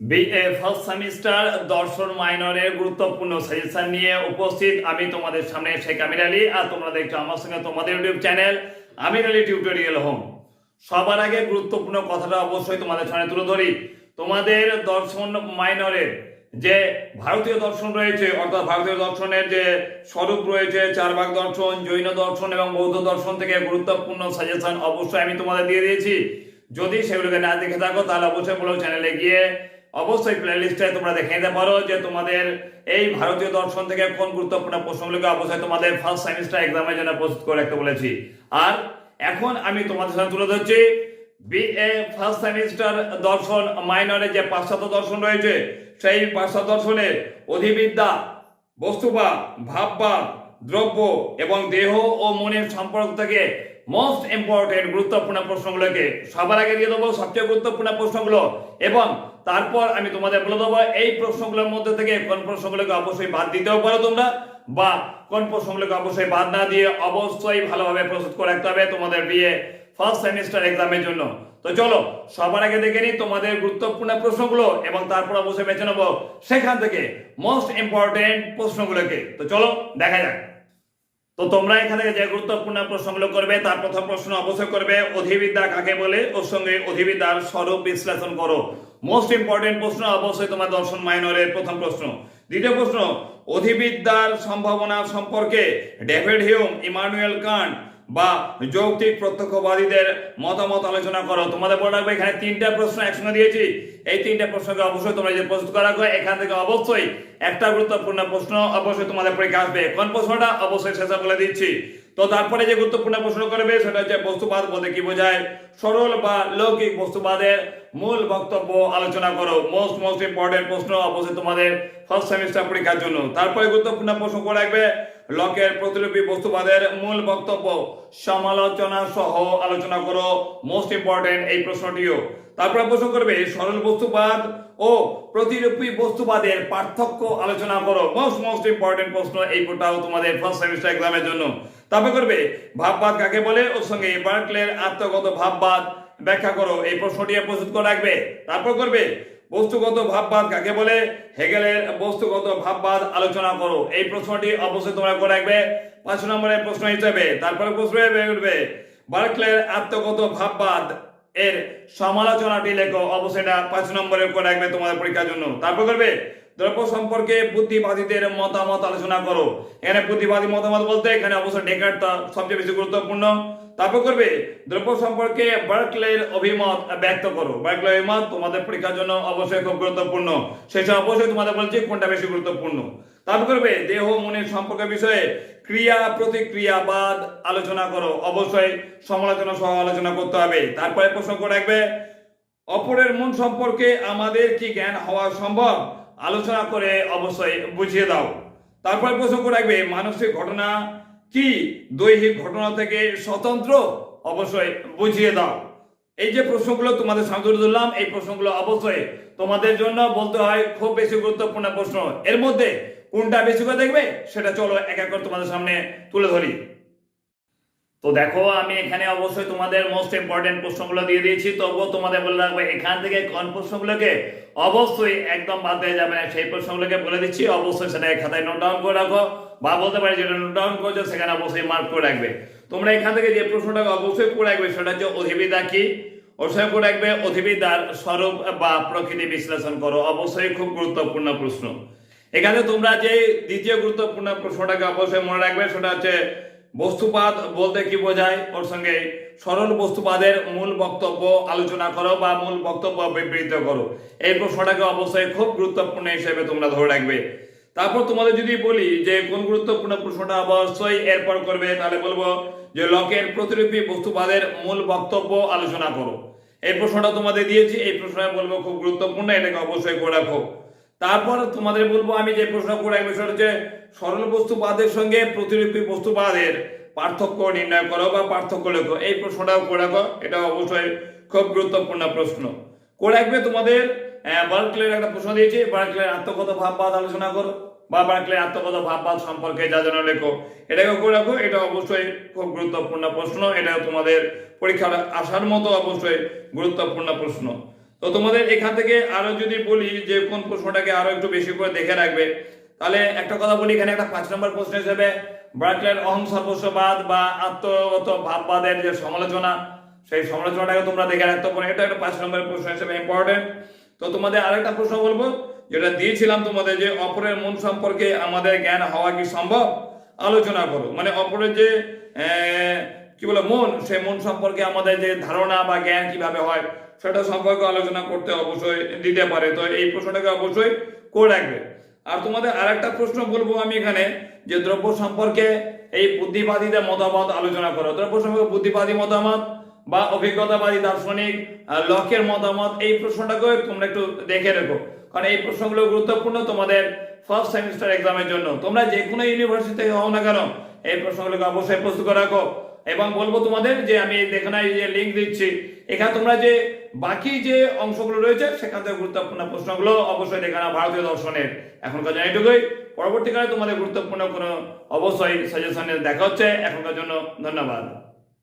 BA first semester দর্শন মাইনরের গুরুত্বপূর্ণ suggestion নিয়ে উপস্থিত আমি তোমাদের সামনে শেখ আমির আলী, আর তোমরা দেখছ আমার সঙ্গে তোমাদের YouTube channel Amir Ali tutorial home সবার আগে গুরুত্বপূর্ণ কথাটা অবশ্যই তোমাদের সামনে তুলে ধরি। তোমাদের দর্শন মাইনরের যে ভারতীয় দর্শন রয়েছে, অর্থাৎ ভারতীয় দর্শনের যে স্বরূপ রয়েছে চার ভাগ দর্শন, জৈন দর্শন এবং বৌদ্ধ দর্শন থেকে গুরুত্বপূর্ণ সাজেশন অবশ্যই আমি তোমাদের দিয়ে দিয়েছি। যদি সেগুলোকে না দেখে থাকো, তাহলে অবশ্যই বলো চ্যানেলে গিয়ে অবশ্যই প্লে প্লেলিস্টে তোমরা দেখে নিতে পারো যে তোমাদের এই ভারতীয় দর্শন থেকে কোন গুরুত্বপূর্ণ প্রশ্নগুলোকে অবশ্যই তোমাদের ফার্স্ট সেমিস্টার এক্সামের জন্য প্রস্তুত করে রাখতে বলেছি। আর এখন আমি তোমাদের সাথে তুলে ধরছি বিএ ফার্স্ট সেমিস্টার দর্শন মাইনরে যে পাশ্চাত্য দর্শন রয়েছে, সেই পাশ্চাত্য দর্শনের অধিবিদ্যা, বস্তুবাদ, ভাববাদ, দ্রব্য এবং দেহ ও মনের সম্পর্ক থেকে মোস্ট ইম্পর্টেন্ট গুরুত্বপূর্ণ প্রশ্নগুলোকে সবার আগে দিয়ে দেবো, সবচেয়ে গুরুত্বপূর্ণ প্রশ্নগুলো এবং তারপর আমি তোমাদের বলে দেবো এই প্রশ্নগুলোর মধ্যে থেকে কোন প্রশ্নগুলোকে অবশ্যই বাদ দিতেও পারো তোমরা, বা কোন প্রশ্নগুলোকে অবশ্যই বাদ না দিয়ে অবশ্যই ভালোভাবে প্রস্তুত করে রাখতে হবে তোমাদের বিয়ে ফার্স্ট সেমিস্টার এক্সামের জন্য। তো চলো, সবার আগে দেখে নিই তোমাদের গুরুত্বপূর্ণ প্রশ্নগুলো এবং তারপর অবশ্যই বেছে নেব সেখান থেকে মোস্ট ইম্পর্টেন্ট প্রশ্নগুলোকে তো চলো, দেখা যাক। তো তোমরা এখানে যে গুরুত্বপূর্ণ প্রশ্নগুলো করবে, তার প্রথম প্রশ্ন অবশ্যই করবে, অধিবিদ্যা কাকে বলে? ওর সঙ্গে অধিবিদ্যার স্বরূপ বিশ্লেষণ করো। মোস্ট ইম্পর্টেন্ট প্রশ্ন অবশ্যই তোমার দর্শন মাইনরের প্রথম প্রশ্ন। দ্বিতীয় প্রশ্ন, অধিবিদ্যার সম্ভাবনা সম্পর্কে ডেভিড হিউম, ইমানুয়েল কান্ট বা যৌক্তিক প্রত্যক্ষবাদীদের মতামত আলোচনা করো। তোমাদের বলে রাখবে, এখানে তিনটা প্রশ্ন একসঙ্গে দিয়েছি। এই তিনটা প্রশ্নকে অবশ্যই তোমরা যে প্রস্তুত করা হয় এখান থেকে অবশ্যই একটা গুরুত্বপূর্ণ প্রশ্ন অবশ্যই তোমাদের পরীক্ষা আসবে। কোন প্রশ্নটা? অবশ্যই শেষে বলে দিচ্ছি। তো তারপরে যে গুরুত্বপূর্ণ প্রশ্ন করবে, সেটা হচ্ছে বস্তুবাদ বলতে কি বোঝায়? সরল বা লৌকিক বস্তুবাদের মূল বক্তব্য আলোচনা করো। মোস্ট মোস্ট ইম্পর্টেন্ট প্রশ্ন অবশ্যই তোমাদের ফার্স্ট সেমিস্টার পরীক্ষার জন্য। তারপরে গুরুত্বপূর্ণ প্রশ্ন করে রাখবে লকের প্রতিলিপি বস্তুবাদের মূল বক্তব্য। সমালোচনা সহ আলোচনা করো। মোস্ট ইম্পর্টেন্ট এই প্রশ্নটিও। তারপরে প্রশ্ন করবে, সরল বস্তুবাদ ও প্রতিরূপী বস্তুবাদের পার্থক্য আলোচনা করো। মোস্ট মোস্ট ইম্পর্টেন্ট প্রশ্ন এই পোটাও তোমাদের ফার্স্ট সেমিস্টার এক্সামের জন্য। তারপরে করবে, ভাববাদ কাকে বলে? ওর সঙ্গে বার্কলের আত্মগত ভাববাদ ব্যাখ্যা করো। এই প্রশ্নটি প্রস্তুত করে রাখবে। তারপর করবে বস্তুগত ভাববাদ কাকে বলে? হেগেলের বস্তুগত ভাববাদ আলোচনা করো। এই প্রশ্নটি অবশ্যই তোমরা করে রাখবে। পাঁচ নম্বরের প্রশ্ন হিসেবে তারপরে প্রশ্ন উঠবে, বার্কলের আত্মগত ভাববাদ এর সমালোচনাটি লেখো। অবশ্যই এটা পাঁচ নম্বরে করে রাখবে তোমাদের পরীক্ষার জন্য। তারপর করবে, দ্রব্য সম্পর্কে বুদ্ধিবাদীদের মতামত আলোচনা করো। এখানে বুদ্ধিবাদী মতামত বলতে এখানে অবশ্যই ডেকার্ট সবচেয়ে বেশি গুরুত্বপূর্ণ। তারপর করবে, দ্রব্য সম্পর্কে বার্কলের অভিমত ব্যক্ত করো। বার্কলের অভিমত তোমাদের পরীক্ষার জন্য অবশ্যই খুব গুরুত্বপূর্ণ। সেটা অবশ্যই তোমাদের বলছি কোনটা বেশি গুরুত্বপূর্ণ। তারপর করবে, দেহ মনের সম্পর্ক বিষয়ে ক্রিয়া, প্রতিক্রিয়াবাদ আলোচনা করো। অবশ্যই সমালোচনা সহ আলোচনা করতে হবে। তারপরে করে রাখবে, অপরের মন সম্পর্কে আমাদের কি জ্ঞান হওয়া সম্ভব? আলোচনা করে অবশ্যই বুঝিয়ে দাও। তারপরে করে রাখবে, মানসিক ঘটনা কি দৈহিক ঘটনা থেকে স্বতন্ত্র? অবশ্যই বুঝিয়ে দাও। এই যে প্রশ্নগুলো তোমাদের সামনে ধরলাম, এই প্রশ্নগুলো অবশ্যই তোমাদের জন্য বলতে হয় খুব বেশি গুরুত্বপূর্ণ প্রশ্ন। এর মধ্যে কোনটা বেশি করে দেখবে, সেটা চলো এক এক করে তোমাদের সামনে তুলে ধরি। তো দেখো, আমি এখানে অবশ্যই তোমাদের মোস্ট ইম্পর্টেন্ট প্রশ্নগুলো দিয়ে দিয়েছি। তবুও তোমাদের বলে রাখবে, এখান থেকে কোন প্রশ্নগুলোকে অবশ্যই একদম বাদ দেওয়া যাবে সেই প্রশ্নগুলোকে বলে দিচ্ছি, অবশ্যই সেটা খাতায় নোট ডাউন করে রাখো। বা বলতে পারি যেটা নোট ডাউন করেছ সেখানে অবশ্যই মার্ক করে রাখবে। তোমরা এখান থেকে যে প্রশ্নটাকে অবশ্যই করে রাখবে, সেটা হচ্ছে অধিবিদা কি? অবশ্যই করে রাখবে অধিবিদার স্বরূপ বা প্রকৃতি বিশ্লেষণ করো। অবশ্যই খুব গুরুত্বপূর্ণ প্রশ্ন। এখানে তোমরা যে দ্বিতীয় গুরুত্বপূর্ণ প্রশ্নটাকে অবশ্যই মনে রাখবে, সেটা হচ্ছে বস্তুপাত বলতে কি বোঝায়? ওর সঙ্গে সরল বস্তুবাদের মূল বক্তব্য আলোচনা করো বা মূল বক্তব্য বিবৃত করো। এই প্রশ্নটাকে অবশ্যই খুব গুরুত্বপূর্ণ হিসেবে তোমরা ধরে রাখবে। তারপর তোমাদের যদি বলি যে কোন গুরুত্বপূর্ণ প্রশ্নটা অবশ্যই এরপর করবে, তাহলে বলব যে লকের প্রতিরূপী বস্তুবাদের মূল বক্তব্য আলোচনা করো। এই প্রশ্নটা তোমাদের দিয়েছি, এই প্রশ্নটা বলব খুব গুরুত্বপূর্ণ, এটাকে অবশ্যই করে রাখো। তারপর তোমাদের বলব আমি যে প্রশ্ন করে রাখব, সেটা হচ্ছে সরল বস্তুবাদের সঙ্গে প্রতিরূপী বস্তুবাদের পার্থক্য নির্ণয় করো বা পার্থক্য লেখো। এই প্রশ্নটাও করে রাখো এটা অবশ্যই খুব গুরুত্বপূর্ণ প্রশ্ন। করে রাখবে তোমাদের বার্কলের একটা প্রশ্ন দিয়েছি, বার্কলের আত্মগত ভাববাদ আলোচনা করো। বা বার্কলের আত্মগত ভাববাদ সম্পর্কে যা যেন লেখো। এটাকে করে রাখো, এটা অবশ্যই খুব গুরুত্বপূর্ণ প্রশ্ন এটা তোমাদের পরীক্ষার আসার মতো অবশ্যই গুরুত্বপূর্ণ প্রশ্ন। তো তোমাদের এখান থেকে আরও যদি বলি যে কোন প্রশ্নটাকে আরও একটু বেশি করে দেখে রাখবে, তাহলে একটা কথা বলি, এখানে একটা পাঁচ নম্বর প্রশ্ন হিসেবে ব্রাকলের অহং সর্বস্ববাদ বা আত্মগত ভাববাদের যে সমালোচনা, সেই সমালোচনাটাকে তোমরা দেখে রাখতে পারো। এটা একটা পাঁচ নম্বরের প্রশ্ন হিসেবে ইম্পর্টেন্ট তো তোমাদের আরেকটা প্রশ্ন বলব, যেটা দিয়েছিলাম তোমাদের যে অপরের মন সম্পর্কে আমাদের জ্ঞান হওয়া কি সম্ভব? আলোচনা করো। মানে অপরের যে কি বলে, মন সেই মন সম্পর্কে আমাদের যে ধারণা বা জ্ঞান কীভাবে হয়, সেটা সম্পর্কে আলোচনা করতে অবশ্যই দিতে পারে। তো এই প্রশ্নটাকে অবশ্যই করে রাখবে। আর তোমাদের আরেকটা প্রশ্ন বলব আমি এখানে, যে দ্রব্য সম্পর্কে এই বুদ্ধিবাদীদের মতামত আলোচনা করো। দ্রব্য সম্পর্কে বুদ্ধিবাদী মতামত বা অভিজ্ঞতাবাদী দার্শনিক লকের মতামত, এই প্রশ্নটাকে তোমরা একটু দেখে রেখো। কারণ এই প্রশ্নগুলো গুরুত্বপূর্ণ তোমাদের ফার্স্ট সেমিস্টার এক্সামের জন্য। তোমরা যে কোনো ইউনিভার্সিটি থেকে হও না কেন, এই প্রশ্নগুলোকে অবশ্যই প্রস্তুত রাখো। এবং বলব তোমাদের যে আমি এখানে এই যে লিঙ্ক দিচ্ছি, এখানে তোমরা যে বাকি যে অংশগুলো রয়েছে, সেখান থেকে গুরুত্বপূর্ণ প্রশ্নগুলো অবশ্যই দেখে নাও ভারতীয় দর্শনের। এখনকার জন্য এইটুকুই পরবর্তীকালে তোমাদের গুরুত্বপূর্ণ কোনো অবশ্যই সাজেশনে দেখা হচ্ছে। এখনকার জন্য ধন্যবাদ।